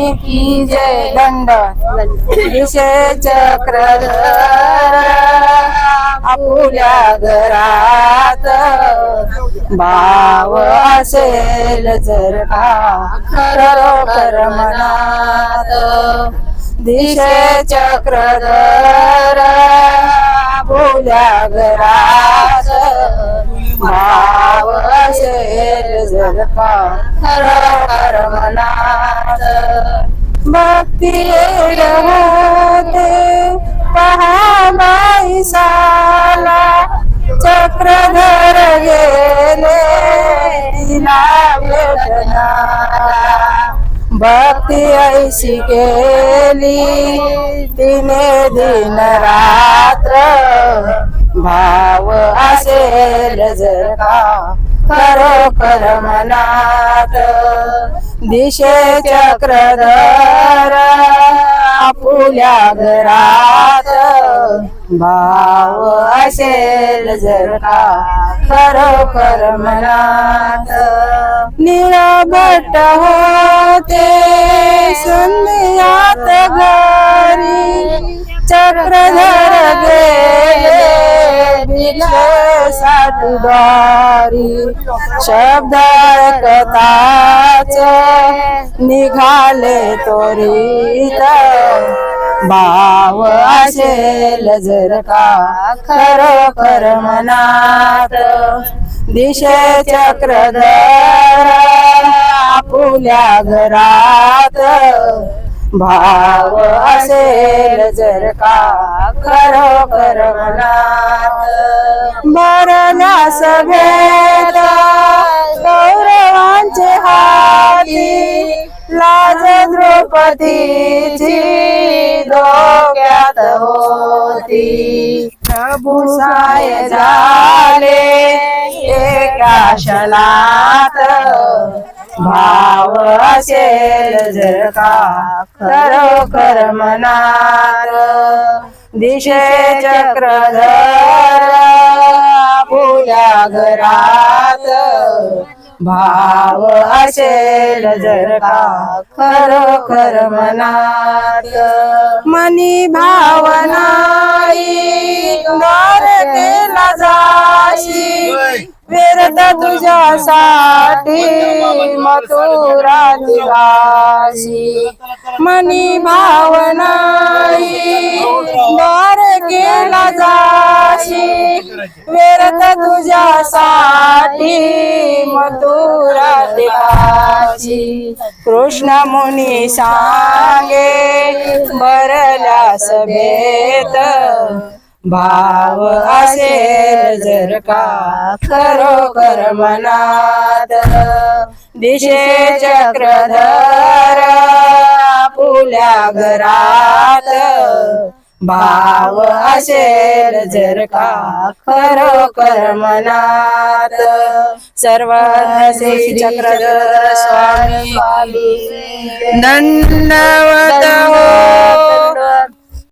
स्वामी की जय दंड. दिशे चक्रधर घरात भाव असेल जर का खरोखर मनात दिशे चक्रधर आपल्या घरात भाव असेल जर का खरोखर मनात भक्ती होते पहा बाई साला चक्रधर गेले तिला भेटणारा भक्ती ऐशी केली तिने दिन रात्र भाव असेल जर का. खरोखर मनात दिशे चक्रधर आपुल्या घरात. भाव असेल जर का खरोखर मनात निळभट होते संध्यात घरी. चक्रधर गेले बिले साठदारी शब्द ऐकताच निघाले तोरीत भाव असेल जर का खरोखर मनात. दिशे चक्रधर आपुल्या घरात. भाव असेल जर का खरोखर मनात. भरल्या सभेत गौरवांचे हाती लाज द्रौपदीची डोक्यात होती. प्रभुसाय झाले एका क्षणात. भाव असेल जर का खरोखर मनात दिशे चक्रधर आपुल्या घरात. भाव असेल जर का खरोखर मनात मनी भावनाई द्वार केला जाशी विरत तुझ्यासाठी मथुरा निवासी मनी भावनाई द्वार केला जाशी. विरत तुझ्यासाठी मथुरा दिलाशी कृष्ण मुनी सांगे भरल्या सभेत भाव असेल जर का खरोखर मनात. दिशे चक्रधर आपुल्या घरात. भाव असेल जर का खरोखर मनात. सर्व श्री चक्रधर स्वामी. दंडवत हो